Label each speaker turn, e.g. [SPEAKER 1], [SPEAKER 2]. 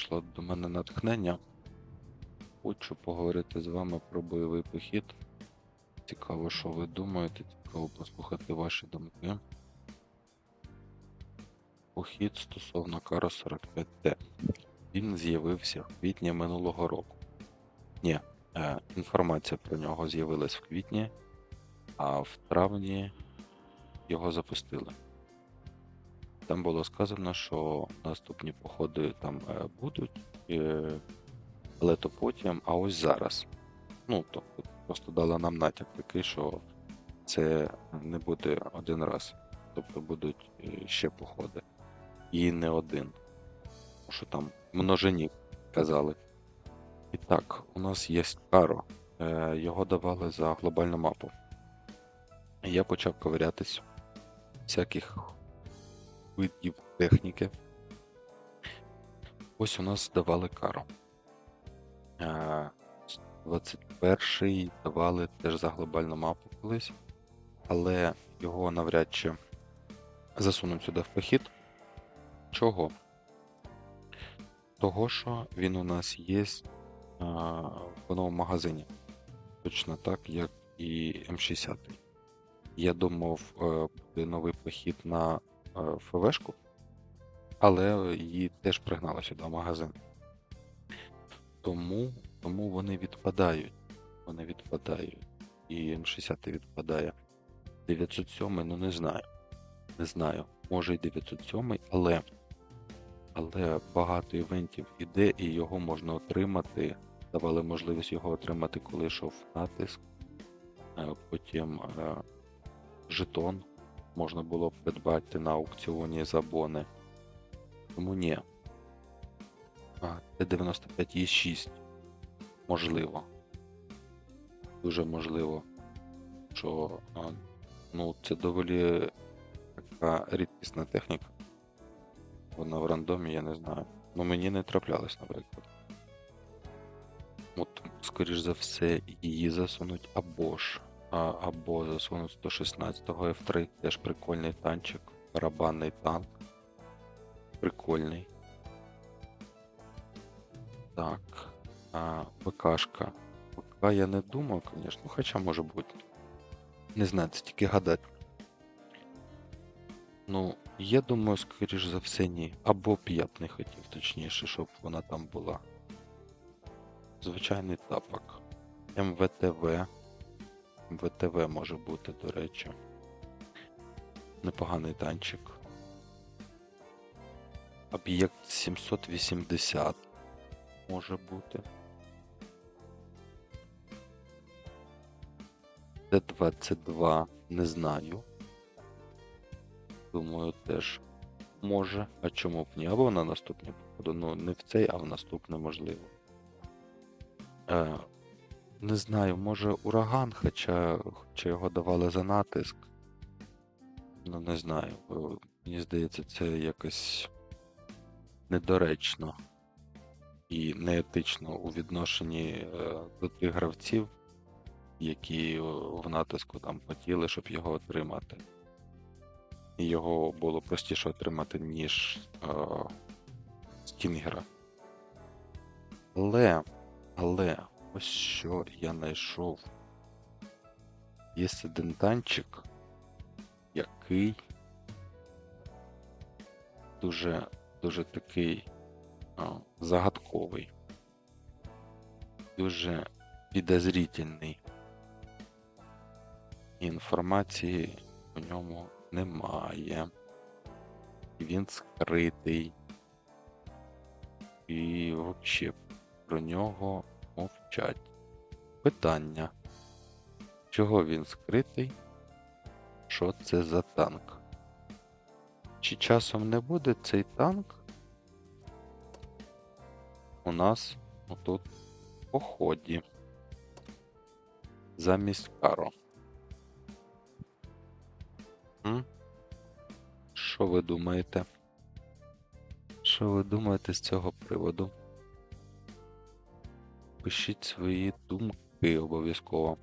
[SPEAKER 1] прийшло до мене натхнення. Хочу поговорити з вами про бойовий похід. Цікаво, що ви думаєте, цікаво послухати ваші думки. Похід стосовно Каро 45Т. Він з'явився в квітні минулого року. Ні, е, інформація про нього з'явилась в квітні, а в травні його запустили. Там було сказано, що наступні походи там е, будуть, е, але то потім, а ось зараз. Ну, тобто, просто дала нам натяк такий, що це не буде один раз. Тобто будуть е, ще походи. І не один. Тому що там множині казали. І так, у нас є Каро. Його давали за глобальну мапу. Я почав ковирятись всяких видів техніки. Ось у нас давали кару. Е, 21-й давали теж за глобальну мапу колись, але його навряд чи засунуть сюди в похід. Чого? Того, що він у нас є а, в новому магазині. Точно так, як і М60. Я думав, е, буде новий похід на е, ФВшку, але її теж пригнали сюди в магазин. Тому, тому вони відпадають. Вони відпадають. І М60 відпадає. 907, ну не знаю. Не знаю. Може і 907, але, але багато івентів іде, і його можна отримати. Давали можливість його отримати, коли йшов натиск. Е, Потім е, жетон можна було б придбати на аукціоні за бони. Тому ні. А, Т-95 є 6. Можливо. Дуже можливо, що ну, це доволі така рідкісна техніка. Вона в рандомі, я не знаю. Ну мені не траплялось, наприклад. От, скоріш за все, її засунуть або ж. А, або засунуть 116-го F3, теж прикольний танчик. Барабанний танк. Прикольний. Так. А, ВКшка. ВК я не думав, звісно, хоча може бути. Не знаю, це тільки гадати. Ну, я думаю, скоріш за все, ні. Або б не хотів, точніше, щоб вона там була. Звичайний тапок. МВТВ. МВТВ може бути, до речі. Непоганий танчик. Об'єкт 780 може бути. Т-22 не знаю. Думаю, теж може. А чому б ні? Або на наступні походу. Ну, не в цей, а в наступне можливо. Е, не знаю, може ураган, хоча, хоча його давали за натиск. Ну, не знаю. Мені здається, це якось недоречно і неетично у відношенні е, до тих гравців, які в натиску там хотіли, щоб його отримати. І його було простіше отримати, ніж е, Стінгера. Але, але, ось що я знайшов. Є один танчик, який дуже, дуже такий а, загадковий, дуже підозрительний. Інформації у ньому немає. Він скритий. І взагалі про нього мовчать. Питання. Чого він скритий? Що це за танк? Чи часом не буде цей танк у нас отут в поході замість Каро? Що ви думаєте? Що ви думаєте з цього приводу? Пишіть свої думки обов'язково.